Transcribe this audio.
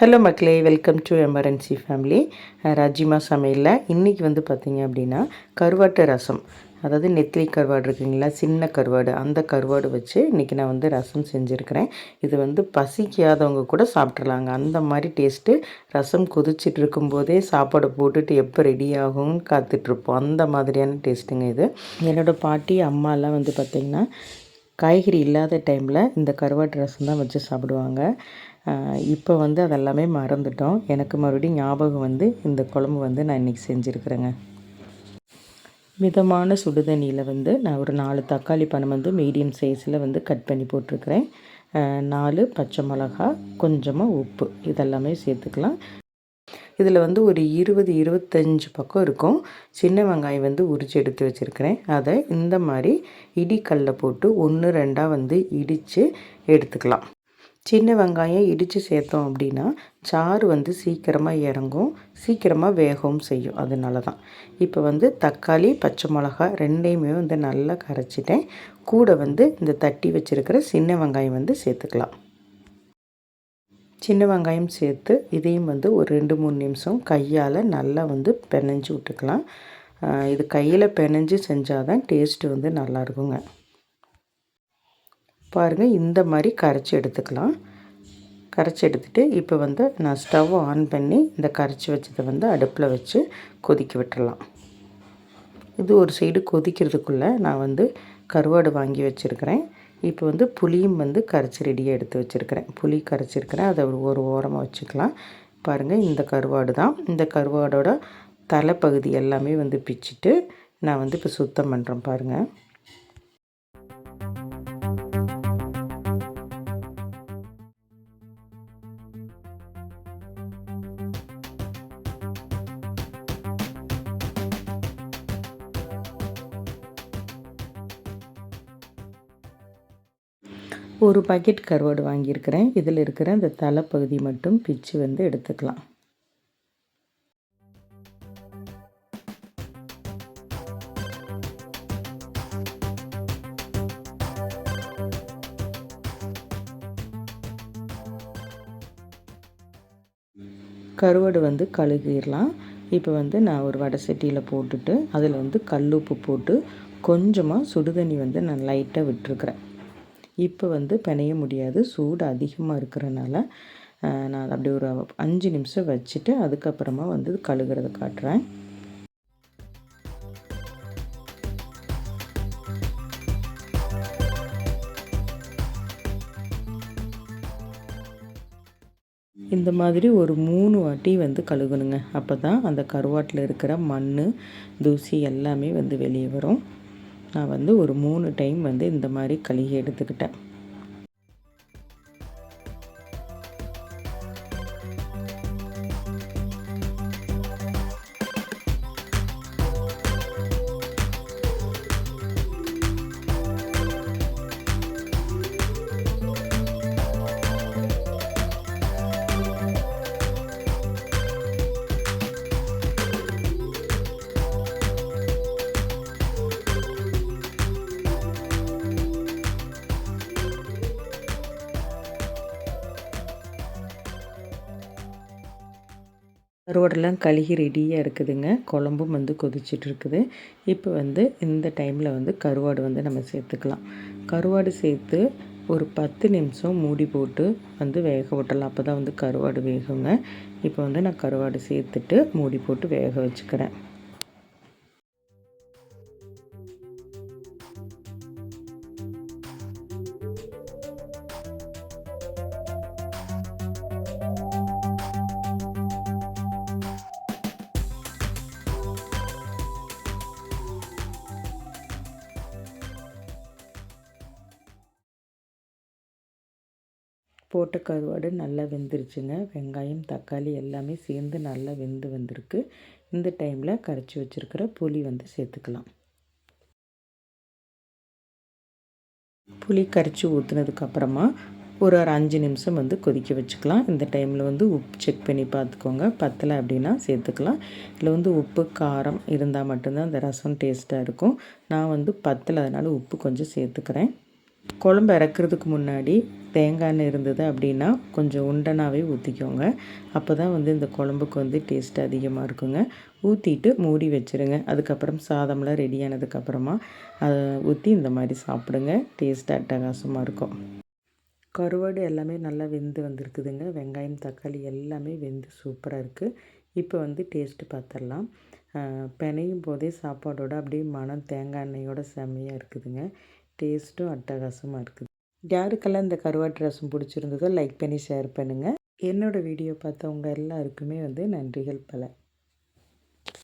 Hello மக்களே welcome to emergency family. Rajima சமையலில். இன்றைக்கி வந்து பார்த்திங்க அப்படின்னா கருவாட்டு ரசம். அதாவது நெத்திலி கருவாடு இருக்குங்களா சின்ன கருவாடு. அந்த கருவாடு வச்சு இன்றைக்கி நான் வந்து ரசம் செஞ்சுருக்கிறேன். இது வந்து பசிக்காதவங்க கூட சாப்பிட்றலாங்க அந்த மாதிரி டேஸ்ட்டு ரசம் கொதிச்சுட்டு இருக்கும்போதே சாப்பாடு போட்டுட்டு எப்போ ரெடி ஆகும்னு காத்துட்ருப்போம். அந்த மாதிரியான டேஸ்ட்டுங்க இது. என்னோடய பாட்டி அம்மாலாம் வந்து பார்த்திங்கன்னா காய்கறி இல்லாத டைமில் இந்த கருவாட்டு ரசம் தான் வச்சு சாப்பிடுவாங்க. இப்போ வந்து அதெல்லாமே மறந்துட்டோம். எனக்கு மறுபடியும் ஞாபகம் வந்து இந்த குழம்பு வந்து நான் இன்றைக்கி செஞ்சுருக்குறேங்க. மிதமான சுடுதண்ணியில் வந்து நான் ஒரு நாலு தக்காளி பழம் வந்து மீடியம் சைஸில் வந்து கட் பண்ணி போட்டிருக்கிறேன். நாலு பச்சை மிளகா கொஞ்சமாக உப்பு. இதெல்லாமே சேர்த்துக்கலாம். இதில் வந்து ஒரு இருபது இருபத்தஞ்சி பக்கம் இருக்கும். சின்ன வெங்காயம் வந்து உரித்து எடுத்து வச்சுருக்கிறேன். அதை இந்த மாதிரி இடிக்கல்ல போட்டு ஒன்று ரெண்டாக வந்து இடித்து எடுத்துக்கலாம். சின்ன வெங்காயம் இடித்து சேர்த்தோம் அப்படின்னா சாறு வந்து சீக்கிரமாக இறங்கும் சீக்கிரமாக வேகவும் செய்யும். அதனால தான் இப்போ வந்து தக்காளி பச்சை மிளகா ரெண்டையுமே வந்து நல்லா கரைச்சிட்டேன். கூட வந்து இந்த தட்டி வச்சுருக்கிற சின்ன வெங்காயம் வந்து சேர்த்துக்கலாம். சின்ன வெங்காயம் சேர்த்து இதையும் வந்து ஒரு ரெண்டு மூணு நிமிஷம் கையால் நல்லா வந்து பெனஞ்சு விட்டுக்கலாம். இது கையில் பெனஞ்சு செஞ்சால் தான் டேஸ்ட்டு வந்து நல்லா இருக்குங்க. பாருங்கள் இந்த மாதிரி கரைச்சி எடுத்துக்கலாம். கரைச்சி எடுத்துகிட்டு இப்போ வந்து நான் ஸ்டவ் ஆன் பண்ணி இந்த கரைச்சி வச்சதை வந்து அடுப்பில் வச்சு கொதிக்க விட்டுறலாம். இது ஒரு சைடு கொதிக்கிறதுக்குள்ளே நான் வந்து கருவாடு வாங்கி வச்சுருக்கிறேன். இப்போ வந்து புளியும் வந்து கரைச்சி ரெடியாக எடுத்து வச்சுருக்கிறேன். புளி கரைச்சிருக்கிறேன் அதை ஒரு ஓரமாக வச்சுக்கலாம். பாருங்கள் இந்த கருவாடு தான். இந்த கருவாடோட தலைப்பகுதி எல்லாமே வந்து பிச்சுட்டு நான் வந்து இப்போ சுத்தம் பண்ணுறேன் பாருங்கள் ஒரு பாக்கெட் கருவாடு வாங்கியிருக்கிறேன். இதில் இருக்கிற அந்த தலைப்பகுதி மட்டும் பிச்சு வந்து எடுத்துக்கலாம். கருவாடு வந்து கழுகிடலாம் இப்போ வந்து நான் ஒரு வடை சட்டியில் போட்டுட்டு அதில் வந்து கல்லுப்பு போட்டு கொஞ்சமாக சுடுதண்ணி வந்து நான் லைட்டாக விட்டுருக்குறேன். இப்போ வந்து பிணைய முடியாது சூடு அதிகமாக இருக்கிறனால நான் அப்படி ஒரு அஞ்சு நிமிஷம் வச்சுட்டு அதுக்கப்புறமா வந்து கழுகிறத காட்டுறேன். இந்த மாதிரி ஒரு மூணு வாட்டி வந்து கழுகணுங்க அப்போ தான் அந்த கருவாட்டில் இருக்கிற மண் தூசி எல்லாமே வந்து வெளியே வரும். நான் வந்து ஒரு மூணு டைம் வந்து இந்த மாதிரி கழுகி எடுத்துக்கிட்டேன். கருவாடெல்லாம் கழுகி ரெடியாக இருக்குதுங்க. குழம்பும் வந்து கொதிச்சிட்ருக்குது. இப்போ வந்து இந்த டைமில் வந்து கருவாடு வந்து நம்ம சேர்த்துக்கலாம். கருவாடு சேர்த்து ஒரு பத்து நிமிஷம் மூடி போட்டு வந்து வேக விட்டலாம் அப்போ தான் வந்து கருவாடு வேகுங்க. இப்போ வந்து நான் கருவாடு சேர்த்துட்டு மூடி போட்டு வேக வச்சுக்கிறேன். போட்ட கருவாடு நல்லா வெந்துருச்சுங்க. வெங்காயம் தக்காளி எல்லாமே சேர்ந்து நல்லா வெந்து வந்திருக்கு. இந்த டைமில் கரைச்சி வச்சுருக்கிற புளி வந்து சேர்த்துக்கலாம். புளி கரைச்சி ஊற்றுனதுக்கப்புறமா ஒரு ஒரு அஞ்சு நிமிஷம் வந்து கொதிக்க வச்சுக்கலாம். இந்த டைமில் வந்து உப்பு செக் பண்ணி பார்த்துக்கோங்க. பத்தலை அப்படின்னா சேர்த்துக்கலாம். இதில் வந்து உப்பு காரம் இருந்தால் மட்டும்தான் அந்த ரசம் டேஸ்ட்டாக இருக்கும். நான் வந்து பத்தலை அதனால் உப்பு கொஞ்சம் சேர்த்துக்கிறேன். குழம்பு இறக்குறதுக்கு முன்னாடி தேங்காய் எண்ணெய் இருந்தது அப்படின்னா கொஞ்சம் உண்டனாகவே ஊற்றிக்கோங்க அப்போ தான் வந்து இந்த குழம்புக்கு வந்து டேஸ்ட் அதிகமாக இருக்குங்க. ஊற்றிட்டு மூடி வச்சுருங்க. அதுக்கப்புறம் சாதம்லாம் ரெடி ஆனதுக்கப்புறமா அதை ஊற்றி இந்த மாதிரி சாப்பிடுங்க. டேஸ்ட் அட்டகாசமாக இருக்கும். கருவாடு எல்லாமே நல்லா வெந்து வந்திருக்குதுங்க. வெங்காயம் தக்காளி எல்லாமே வெந்து சூப்பராக இருக்குது இப்போ வந்து டேஸ்ட்டு பார்த்துடலாம் பிணையும் போதே சாப்பாடோட அப்படியே மனம் தேங்காய் எண்ணெயோட செம்மையாக இருக்குதுங்க. டேஸ்ட்டும் அட்டகாசமாக இருக்குது. யாருக்கெல்லாம் இந்த கருவாட்டு ரசம் பிடிச்சிருந்ததோ லைக் பண்ணி ஷேர் பண்ணுங்கள் என்னோடய வீடியோ பார்த்தவங்க எல்லாருக்குமே வந்து நன்றிகள் பல.